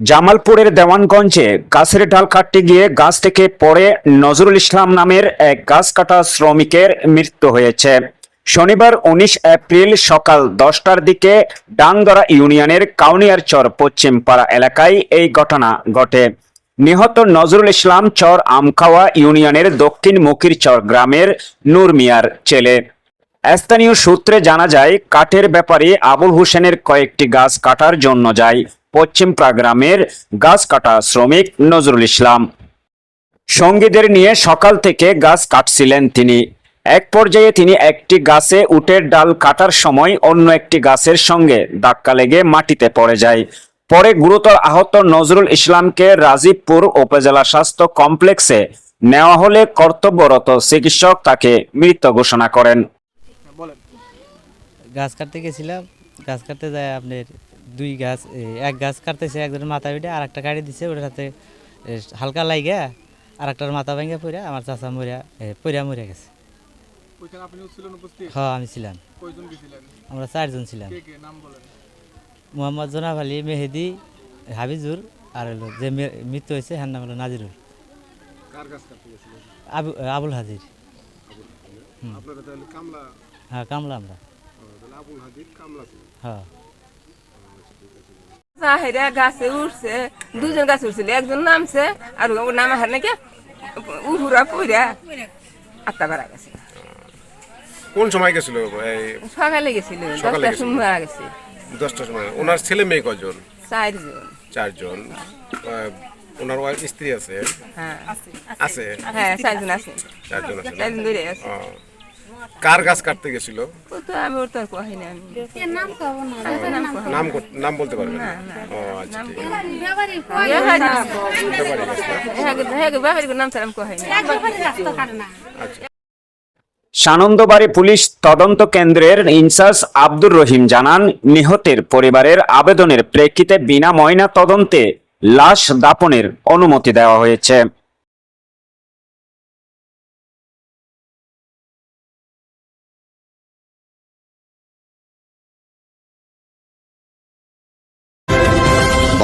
জামালপুরের দেওয়ানগঞ্জে গাছের ডাল কাটতে গিয়ে গাছ থেকে পড়ে নজরুল ইসলাম নামের এক গাছ কাটা শ্রমিকের মৃত্যু হয়েছে। শনিবার উনিশ এপ্রিল সকাল দশটার দিকে ডাংদরা ইউনিয়নের কাউনিয়ার চর পশ্চিম পাড়া এলাকায় এই ঘটনা ঘটে। নিহত নজরুল ইসলাম চর আমখাওয়া ইউনিয়নের দক্ষিণ মুখির চর গ্রামের নূর মিয়ার ছেলে। স্থানীয় সূত্রে জানা যায়, কাঠের ব্যাপারে আবুল হোসেনের কয়েকটি গাছ কাটার জন্য যায় পশ্চিমপাড়া গ্রামের গাছ কাটা শ্রমিক নজরুল ইসলাম। সঙ্গীদের নিয়ে সকাল থেকে গাছ কাটছিলেন তিনি। এক পর্যায়ে তিনি একটি গাছে উটের ডাল কাটার সময় অন্য একটি গাছের সঙ্গে ধাক্কা লেগে মাটিতে পড়ে যায়। পরে গুরুতর আহত নজরুল ইসলামকে রাজীবপুর উপজেলা স্বাস্থ্য কমপ্লেক্সে নেওয়া হলে কর্তব্যরত চিকিৎসক তাকে মৃত ঘোষণা করেন। গাছ কাটতে গেছিলাম গাছ কাটতে যায় আপনার দুই গাছ এক গাছ কাটতেছে একজনের মাথা পিঠে আর একটা গাড়ি দিছে ওটার সাথে হালকা লাইগা আর একটার মাথা ভেঙে পড়ে আমার চাচা মরিয়া এ, মরিয়া গেছে। হ্যাঁ আমি ছিলাম। আমরা চারজন ছিলাম। মোহাম্মদ জনাব আলী মেহেদি হাবিজুর আর হলো যে মৃত্যু হয়েছে হ্যার নাম হলো নাজিরুল। আবুল হাজির। হ্যাঁ কামলা আমরা। হ্যাঁ। সাহেরা গাছে উঠছে দুজন গাছে উঠছিল একজন নামছে আর ও নামা হার নাকি উহুরা পুরা আত্মা মারা গেছে। কোন সময় গেছিল সকালে গেছিল দশটার সময় মারা গেছে। দশটার সময়। ওনার ছেলে মেয়ে কজন? চারজন। চারজন। ওনার স্ত্রী আছে? হ্যাঁ। আছে? হ্যাঁ চারজন আছে। চারজন আছে চারজন ধরে আছে। কার গাছ কাটতে গেছিল? আমি ওর তো আর কহি না আমি নাম নাম বলতে পারবেন না। ও আচ্ছা ঠিক আছে। ব্যাপারী নাম তার আমি কহি না। সানন্দবাড়ি পুলিশ তদন্ত কেন্দ্রের ইনচার্জ আব্দুর রহিম জানান নিহতের পরিবারের আবেদনের প্রেক্ষিতে বিনা ময়না তদন্তে লাশ দাপনের অনুমতি দেওয়া হয়েছে।